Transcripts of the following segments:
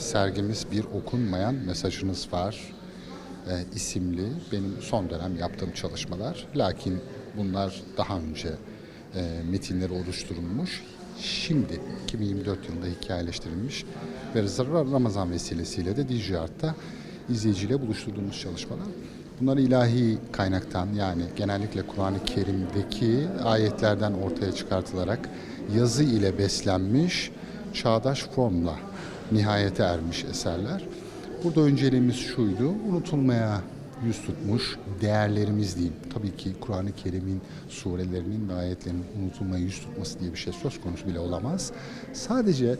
sergimiz Bir Okunmayan Mesajınız Var e, isimli benim son dönem yaptığım çalışmalar. Lakin bunlar daha önce e, metinleri oluşturulmuş. Şimdi 2024 yılında hikayeleştirilmiş ve Ramazan vesilesiyle de DJ Art'ta izleyiciyle buluşturduğumuz çalışmalar. Bunlar ilahi kaynaktan yani genellikle Kur'an-ı Kerim'deki ayetlerden ortaya çıkartılarak yazı ile beslenmiş çağdaş formla nihayete ermiş eserler. Burada önceliğimiz şuydu, unutulmaya yüz tutmuş değerlerimiz diyeyim. Tabii ki Kur'an-ı Kerim'in surelerinin ve ayetlerinin unutulmaya yüz tutması diye bir şey söz konusu bile olamaz. Sadece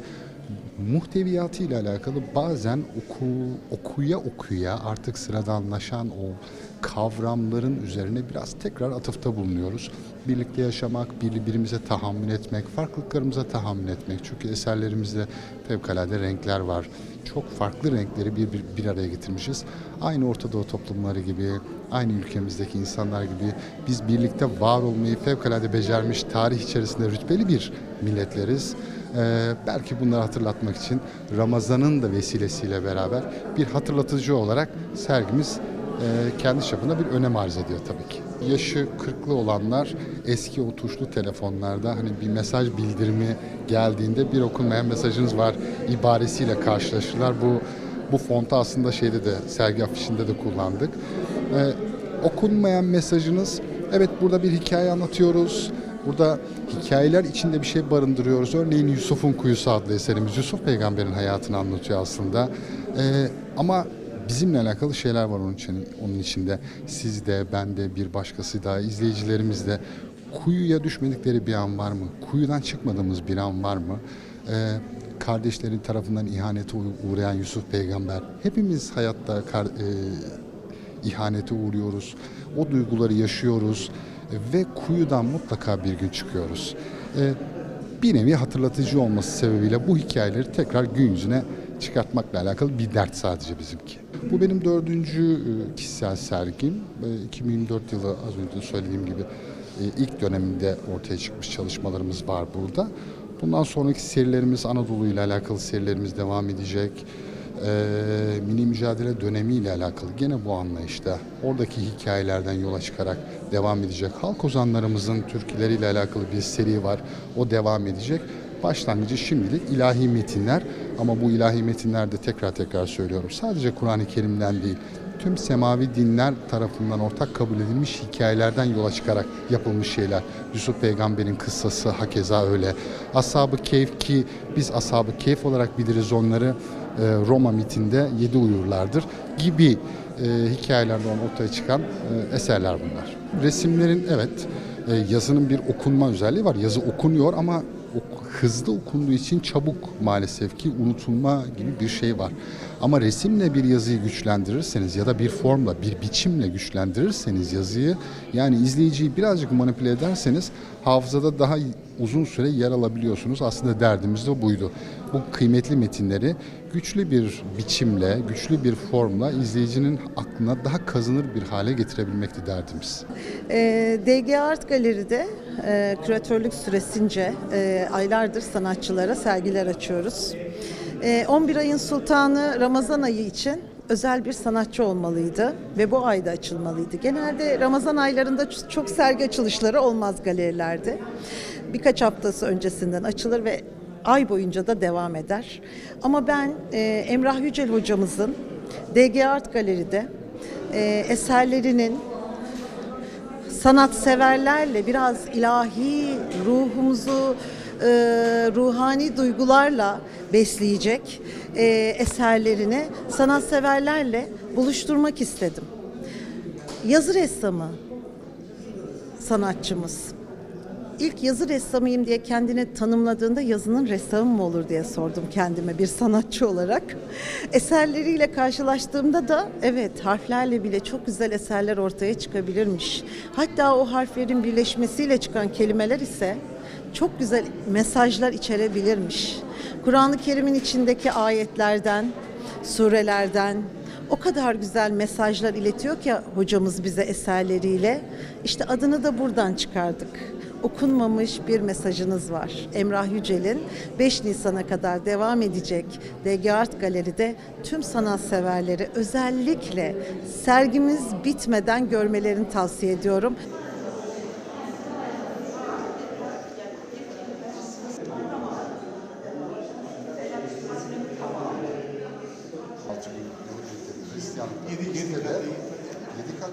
muhteviyatı ile alakalı bazen oku, okuya okuya artık sıradanlaşan o kavramların üzerine biraz tekrar atıfta bulunuyoruz. Birlikte yaşamak, birbirimize tahammül etmek, farklılıklarımıza tahammül etmek. Çünkü eserlerimizde fevkalade renkler var. Çok farklı renkleri bir, bir, bir araya getirmişiz. Aynı Orta Doğu toplumları gibi, aynı ülkemizdeki insanlar gibi biz birlikte var olmayı fevkalade becermiş, tarih içerisinde rütbeli bir milletleriz. Ee, belki bunları hatırlatmak için Ramazan'ın da vesilesiyle beraber bir hatırlatıcı olarak sergimiz e, kendi çapında bir önem arz ediyor tabii ki. Yaşı 40'lı olanlar eski o telefonlarda hani bir mesaj bildirimi geldiğinde bir okunmayan mesajınız var ibaresiyle karşılaşırlar. Bu bu fontu aslında şeyde de sergi afişinde de kullandık. Ee, okunmayan mesajınız evet burada bir hikaye anlatıyoruz. Burada hikayeler içinde bir şey barındırıyoruz. Örneğin Yusuf'un Kuyusu adlı eserimiz Yusuf peygamberin hayatını anlatıyor aslında. Ee, ama bizimle alakalı şeyler var onun için onun içinde. Siz de, ben de, bir başkası da, izleyicilerimiz de kuyuya düşmedikleri bir an var mı? Kuyudan çıkmadığımız bir an var mı? Ee, kardeşlerin tarafından ihanete uğrayan Yusuf peygamber. Hepimiz hayatta kar, e, ihanete uğruyoruz. O duyguları yaşıyoruz ve kuyudan mutlaka bir gün çıkıyoruz. Ee, bir nevi hatırlatıcı olması sebebiyle bu hikayeleri tekrar gün yüzüne çıkartmakla alakalı bir dert sadece bizimki. Bu benim dördüncü e, kişisel sergim. E, 2024 yılı az önce söylediğim gibi e, ilk döneminde ortaya çıkmış çalışmalarımız var burada. Bundan sonraki serilerimiz Anadolu ile alakalı serilerimiz devam edecek. Ee, mini mücadele dönemiyle alakalı gene bu anlayışta oradaki hikayelerden yola çıkarak devam edecek. Halk ozanlarımızın türküleriyle alakalı bir seri var. O devam edecek. Başlangıcı şimdilik ilahi metinler ama bu ilahi metinlerde tekrar tekrar söylüyorum. Sadece Kur'an-ı Kerim'den değil, tüm semavi dinler tarafından ortak kabul edilmiş hikayelerden yola çıkarak yapılmış şeyler. Yusuf Peygamber'in kıssası hakeza öyle. Ashab-ı Keyf ki biz Ashab-ı Keyf olarak biliriz onları e, Roma mitinde yedi uyurlardır gibi e, hikayelerden ortaya çıkan e, eserler bunlar. Resimlerin evet yazının bir okunma özelliği var. Yazı okunuyor ama hızlı okunduğu için çabuk maalesef ki unutulma gibi bir şey var. Ama resimle bir yazıyı güçlendirirseniz ya da bir formla, bir biçimle güçlendirirseniz yazıyı yani izleyiciyi birazcık manipüle ederseniz hafızada daha uzun süre yer alabiliyorsunuz. Aslında derdimiz de buydu. Bu kıymetli metinleri güçlü bir biçimle, güçlü bir formla izleyicinin aklına daha kazınır bir hale getirebilmekti derdimiz. E, DG Art Galeri'de e, küratörlük süresince e, aylardır sanatçılara sergiler açıyoruz. E, 11 ayın sultanı Ramazan ayı için özel bir sanatçı olmalıydı ve bu ayda açılmalıydı. Genelde Ramazan aylarında çok sergi açılışları olmaz galerilerde. Birkaç haftası öncesinden açılır ve ay boyunca da devam eder. Ama ben e, Emrah Yücel hocamızın DG Art Galeri'de e, eserlerinin sanatseverlerle biraz ilahi ruhumuzu e, ruhani duygularla besleyecek e, eserlerini sanatseverlerle buluşturmak istedim. Yazı ressamı sanatçımız. İlk yazı ressamıyım diye kendini tanımladığında yazının ressamı mı olur diye sordum kendime bir sanatçı olarak. Eserleriyle karşılaştığımda da evet harflerle bile çok güzel eserler ortaya çıkabilirmiş. Hatta o harflerin birleşmesiyle çıkan kelimeler ise çok güzel mesajlar içerebilirmiş. Kur'an-ı Kerim'in içindeki ayetlerden, surelerden, o kadar güzel mesajlar iletiyor ki hocamız bize eserleriyle. İşte adını da buradan çıkardık. Okunmamış bir mesajınız var. Emrah Yücel'in 5 Nisan'a kadar devam edecek DG Art Galeri'de tüm sanatseverleri özellikle sergimiz bitmeden görmelerini tavsiye ediyorum. Yani yedi, yedi, yedi, kat. Yedi kat.